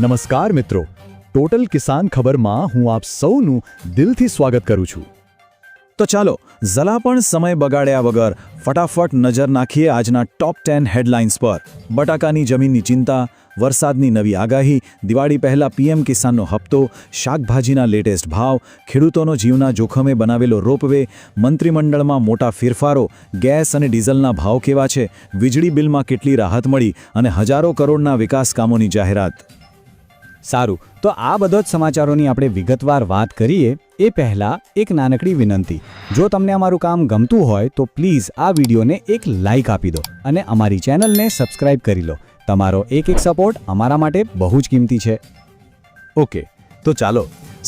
નમસ્કાર મિત્રો. ટોટલ કિસાન ખબરમાં હું આપ સૌનું દિલથી સ્વાગત કરું છું. તો ચાલો જલા પણ સમય બગાડ્યા વગર ફટાફટ નજર નાખીએ આજના ટોપ ટેન હેડલાઇન્સ પર. બટાકાની જમીનની ચિંતા, વરસાદની નવી આગાહી, દિવાળી પહેલાં પીએમ કિસાનનો હપ્તો, શાકભાજીના લેટેસ્ટ ભાવ, ખેડૂતોનો જીવના જોખમે બનાવેલો રોપવે, મંત્રીમંડળમાં મોટા ફેરફારો, ગેસ અને ડીઝલના ભાવ કેવા છે, વીજળી બિલમાં કેટલી રાહત મળી, અને હજારો કરોડના વિકાસ કામોની જાહેરાત. સારું. તો આ બધો જ સમાચારોની આપણે વિગતવાર વાત કરીએ, એ પહેલાં એક નાનકડી વિનંતી. જો તમને અમારું કામ ગમતું હોય, તો પ્લીઝ આ વિડીયોને એક લાઇક આપી દો અને અમારી ચેનલને સબસ્ક્રાઇબ કરી લો. તમારો એક એક સપોર્ટ અમારા માટે બહુ જ કિંમતી છે. ઓકે, તો ચાલો,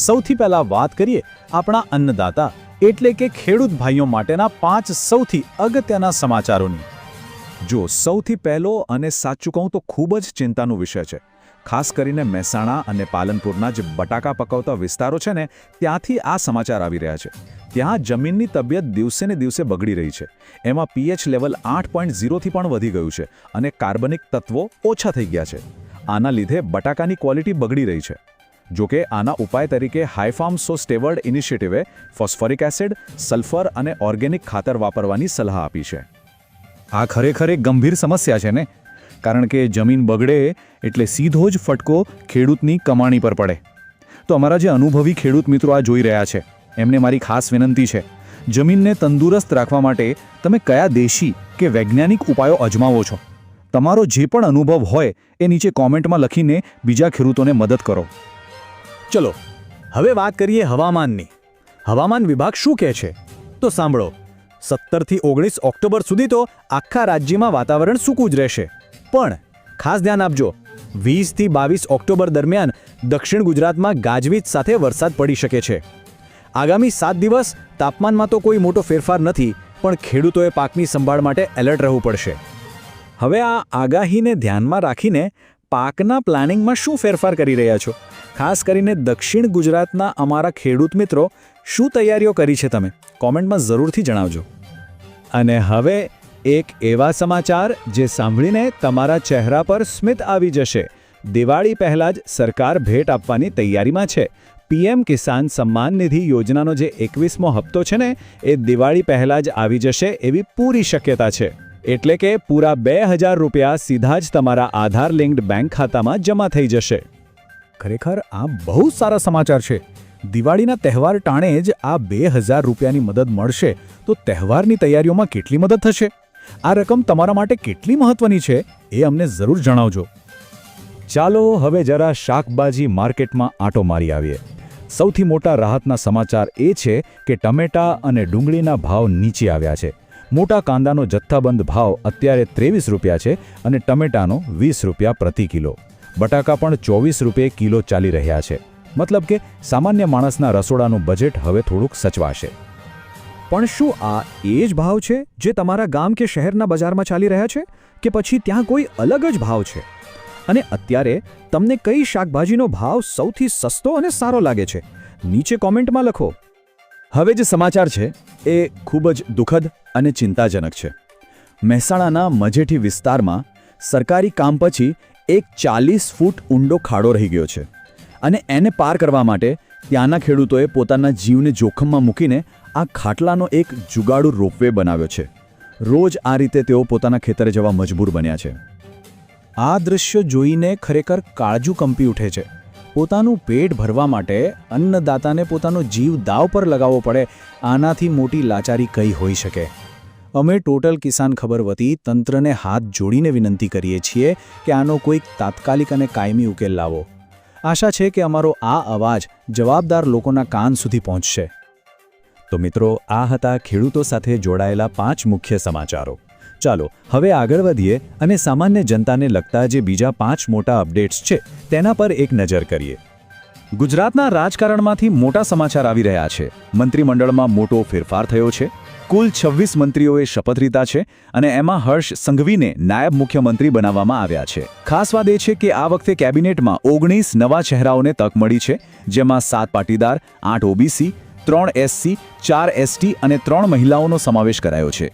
સૌથી પહેલાં વાત કરીએ આપણા અન્નદાતા, એટલે કે ખેડૂત ભાઈઓ માટેના પાંચ સૌથી અગત્યના સમાચારોની. જો સૌથી પહેલો અને સાચું કહું તો ખૂબ જ ચિંતાનો વિષય છે. ખાસ કરીને મહેસાણા અને પાલનપુરના જે બટાકા પકવતા વિસ્તારો છે ને, ત્યાંથી આ સમાચાર આવી રહ્યા છે. ત્યાં જમીનની તબિયત દિવસે ને દિવસે બગડી રહી છે. એમાં પીએચ લેવલ આઠ પોઈન્ટ ઝીરોથી પણ વધી ગયું છે અને કાર્બનિક તત્વો ઓછા થઈ ગયા છે. આના લીધે બટાકાની ક્વોલિટી બગડી રહી છે. જોકે આના ઉપાય તરીકે હાઈફાર્મ સો સ્ટેવર્ડ ઇનિશિયેટિવે ફોસ્ફોરિક એસિડ, સલ્ફર અને ઓર્ગેનિક ખાતર વાપરવાની સલાહ આપી છે. આ ખરેખર એક ગંભીર સમસ્યા છે ને? કારણ કે જમીન બગડે એટલે સીધો જ ફટકો ખેડૂતની કમાણી પર પડે. તો અમારા જે અનુભવી ખેડૂત મિત્રો આ જોઈ રહ્યા છે, એમને મારી ખાસ વિનંતી છે, જમીનને તંદુરસ્ત રાખવા માટે તમે કયા દેશી કે વૈજ્ઞાનિક ઉપાયો અજમાવો છો? તમારો જે પણ અનુભવ હોય એ નીચે કોમેન્ટમાં લખીને બીજા ખેડૂતોને મદદ કરો. ચલો, હવે વાત કરીએ હવામાનની. હવામાન વિભાગ શું કહે છે? તો સાંભળો, સત્તરથી ઓગણીસ ઓક્ટોબર સુધી તો આખા રાજ્યમાં વાતાવરણ સૂકું જ રહેશે. પણ ખાસ ધ્યાન આપજો, વીસથી બાવીસ ઓક્ટોબર દરમિયાન દક્ષિણ ગુજરાતમાં ગાજવીજ સાથે વરસાદ પડી શકે છે. આગામી સાત દિવસ તાપમાનમાં તો કોઈ મોટો ફેરફાર નથી, પણ ખેડૂતોએ પાકની સંભાળ માટે એલર્ટ રહેવું પડશે. હવે આ આગાહીને ધ્યાનમાં રાખીને પાકના પ્લાનિંગમાં શું ફેરફાર કરી રહ્યા છો? ખાસ કરીને દક્ષિણ ગુજરાતના અમારા ખેડૂત મિત્રો, શું તૈયારીઓ કરી છે તમે? કોમેન્ટમાં જરૂરથી જણાવજો. અને હવે એક એવા સમાચાર જે સાંભળીને તમારા ચહેરા પર સ્મિત આવી જશે. દિવાળી પહેલાં જ સરકાર ભેટ આપવાની તૈયારીમાં છે. પીએમ કિસાન સન્માન નિધિ યોજનાનો જે એકવીસમો હપ્તો છે ને, એ દિવાળી પહેલાં જ આવી જશે એવી પૂરી શક્યતા છે. એટલે કે પૂરા બે હજાર રૂપિયા સીધા જ તમારા આધાર લિંક્ડ બેંક ખાતામાં જમા થઈ જશે. ખરેખર આ બહુ સારા સમાચાર છે. દિવાળીના તહેવાર ટાણે જ આ બે હજાર રૂપિયાની મદદ મળશે. તો તહેવારની તૈયારીઓમાં કેટલી મદદ થશે? આ રકમ તમારા માટે કેટલી મહત્વની છે એ અમને જરૂર જણાવજો. ચાલો હવે જરા શાકભાજી માર્કેટમાં આંટો મારી આવીએ. સૌથી મોટા રાહતના સમાચાર એ છે કે ટમેટા અને ડુંગળીના ભાવ નીચે આવ્યા છે. મોટા કાંદાનો જથ્થાબંધ ભાવ અત્યારે ત્રેવીસ રૂપિયા છે અને ટમેટાનો વીસ રૂપિયા પ્રતિ કિલો. બટાકા પણ ચોવીસ રૂપિયે કિલો ચાલી રહ્યા છે. મતલબ કે સામાન્ય માણસના રસોડાનું બજેટ હવે થોડુંક સચવાશે. પણ શું આ એ જ ભાવ છે જે તમારા ગામ કે શહેરના બજારમાં ચાલી રહ્યા છે? કે પછી ત્યાં કોઈ અલગ જ ભાવ છે? અને અત્યારે તમને કઈ શાકભાજીનો ભાવ સૌથી સસ્તો અને સારો લાગે છે? નીચે કોમેન્ટમાં લખો. હવે જે સમાચાર છે, એ ખૂબ જ દુઃખદ અને ચિંતાજનક છે. મહેસાણાના મજેઠી વિસ્તારમાં સરકારી કામ પછી એક ચાલીસ ફૂટ ઊંડો ખાડો રહી ગયો છે. અને એને પાર કરવા માટે ત્યાંના ખેડૂતોએ પોતાના જીવને જોખમમાં મૂકીને આ ખાટલાનો એક જુગાડુ રોપવે બનાવ્યો છે. રોજ આ રીતે તેઓ પોતાના ખેતરે જવા મજબૂર બન્યા છે. આ દૃશ્ય જોઈને ખરેખર કાળજું કંપી ઉઠે છે. પોતાનું પેટ ભરવા માટે અન્નદાતાને પોતાનો જીવ દાવ પર લગાવવો પડે, આનાથી મોટી લાચારી કઈ હોઈ શકે. અમે ટોટલ કિસાન ખબર વતી તંત્રને હાથ જોડીને વિનંતી કરીએ છીએ કે આનો કોઈક તાત્કાલિક અને કાયમી ઉકેલ લાવો. આશા છે કે અમારો આ અવાજ જવાબદાર લોકોના કાન સુધી પહોંચશે. તો મિત્રો, આ હતા ખેડૂતો સાથે જોડાયેલા પાંચ મુખ્ય સમાચારો. ચાલો, હવે આગળ વધીએ અને સામાન્ય જનતાને લગતા જે બીજા પાંચ મોટા અપડેટ્સ છે, તેના પર એક નજર કરીએ. ગુજરાતના રાજકારણમાંથી મોટા સમાચાર આવી રહ્યા છે. મંત્રીમંડળમાં મોટો ફેરફાર થયો છે. કુલ છવ્વીસ મંત્રીઓએ શપથ લીધા છે અને એમાં હર્ષ સંઘવીને નાયબ મુખ્યમંત્રી બનાવવામાં આવ્યા છે. ખાસ વાત એ છે કે આ વખતે કેબિનેટમાં ઓગણીસ નવા ચહેરાઓને તક મળી છે, જેમાં સાત પાટીદાર, આઠ ઓબીસી ત્રણ એસસી ચાર એસટી અને ત્રણ મહિલાઓનો સમાવેશ કરાયો છે.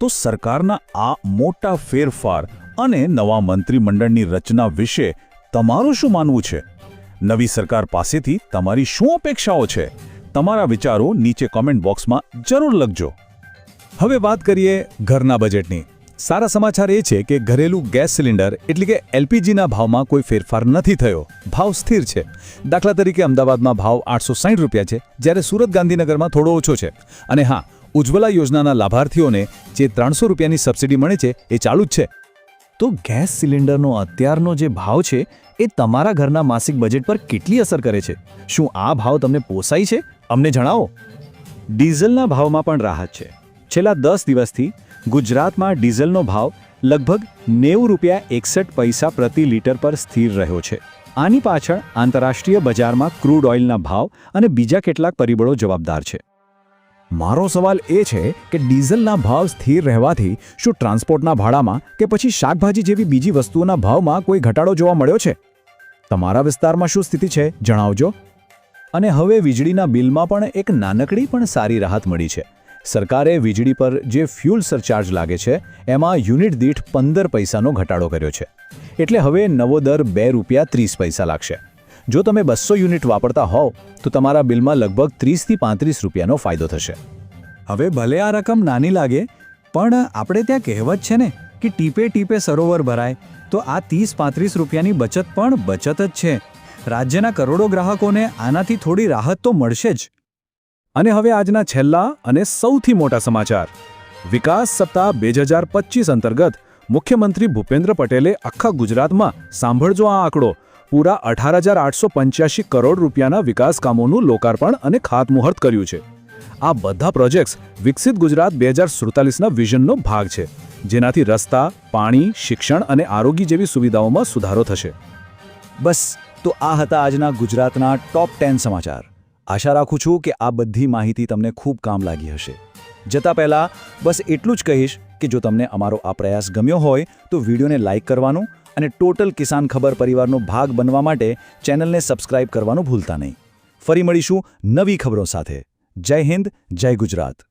તો સરકારના આ મોટા ફેરફાર અને નવા મંત્રીમંડળની રચના વિશે તમારું શું માનવું છે? નવી સરકાર પાસેથી તમારી શું અપેક્ષાઓ છે? તમારા વિચારો નીચે કોમેન્ટ બોક્સમાં જરૂર લખજો. હવે વાત કરીએ ઘરના બજેટની સારા સમાચાર એ છે કે ઘરેલું ગેસ સિલિન્ડર એટલે કે એલપીજીના ભાવમાં કોઈ ફેરફાર નથી થયો. ભાવ સ્થિર છે. દાખલા તરીકે અમદાવાદમાં ભાવ આઠસો સાઠ રૂપિયા છે, જ્યારે સુરત ગાંધીનગરમાં થોડો ઓછો છે. અને હા, ઉજ્જવલા યોજનાના લાભાર્થીઓને જે ત્રણસો રૂપિયાની સબસિડી મળે છે, એ ચાલુ જ છે. તો ગેસ સિલિન્ડરનો અત્યારનો જે ભાવ છે, એ તમારા ઘરના માસિક બજેટ પર કેટલી અસર કરે છે? શું આ ભાવ તમને પોસાય છે? અમને જણાવો. ડીઝલના ભાવમાં પણ રાહત છે. છેલ્લા દસ દિવસથી ગુજરાતમાં ડીઝલનો ભાવ લગભગ નેવું રૂપિયા એકસઠ પૈસા પ્રતિ લીટર પર સ્થિર રહ્યો છે. આની પાછળ આંતરરાષ્ટ્રીય બજારમાં ક્રૂડ ઓઇલના ભાવ અને બીજા કેટલાક પરિબળો જવાબદાર છે. મારો સવાલ એ છે કે ડીઝલના ભાવ સ્થિર રહેવાથી શું ટ્રાન્સપોર્ટના ભાડામાં કે પછી શાકભાજી જેવી બીજી વસ્તુઓના ભાવમાં કોઈ ઘટાડો જોવા મળ્યો છે? તમારા વિસ્તારમાં શું સ્થિતિ છે જણાવજો. અને હવે વીજળીના બિલમાં પણ એક નાનકડી પણ સારી રાહત મળી છે. સરકારે વીજળી પર જે ફ્યુલ સરચાર્જ લાગે છે, એમાં યુનિટ દીઠ પંદર પૈસાનો ઘટાડો કર્યો છે. એટલે હવે નવો દર બે રૂપિયા ત્રીસ પૈસા લાગશે. જો તમે બસો યુનિટ વાપરતા હોવ, તો તમારા બિલમાં લગભગ ત્રીસથી પાંત્રીસ રૂપિયાનો ફાયદો થશે. હવે ભલે આ રકમ નાની લાગે, પણ આપણે ત્યાં કહેવત છે ને કે ટીપે ટીપે સરોવર ભરાય, તો આ ત્રીસ પાંત્રીસ રૂપિયાની બચત પણ બચત જ છે. રાજ્યના કરોડો ગ્રાહકોને આનાથી થોડી રાહત તો મળશે જ. અને હવે આજના છેલ્લા અને સૌથી મોટા સમાચાર. વિકાસ સપ્તાહ બે હજાર પચીસ અંતર્ગત મુખ્યમંત્રી ભૂપેન્દ્ર પટેલે આખા ગુજરાતમાં સાંભળજો આ આંકડો. પૂરા અઢાર હજાર આઠસો પંચ્યાસી કરોડ રૂપિયાના વિકાસ કામોનું લોકાર્પણ અને ખાતમુહૂર્ત કર્યું છે. આ બધા પ્રોજેક્ટ્સ વિકસિત ગુજરાત બે હજાર સુડતાલીસના વિઝનનો ભાગ છે, જેનાથી રસ્તા, પાણી, શિક્ષણ અને આરોગ્ય જેવી સુવિધાઓમાં સુધારો થશે. બસ, તો આ હતા આજના ગુજરાતના ટોપ ટેન સમાચાર. આશા રાખું છું કે આ બધી માહિતી તમને ખૂબ કામ લાગી હશે. જતા પહેલા બસ એટલું જ કહીશ કે જો તમને અમારો આ પ્રયાસ ગમ્યો હોય તો વિડીયોને લાઇક કરવાનું અને ટોટલ કિસાન ખબર પરિવારનો ભાગ બનવા માટે ચેનલને સબસ્ક્રાઇબ કરવાનું ભૂલતા નહીં. ફરી મળીશું નવી ખબરો સાથે. જય હિન્દ, જય ગુજરાત.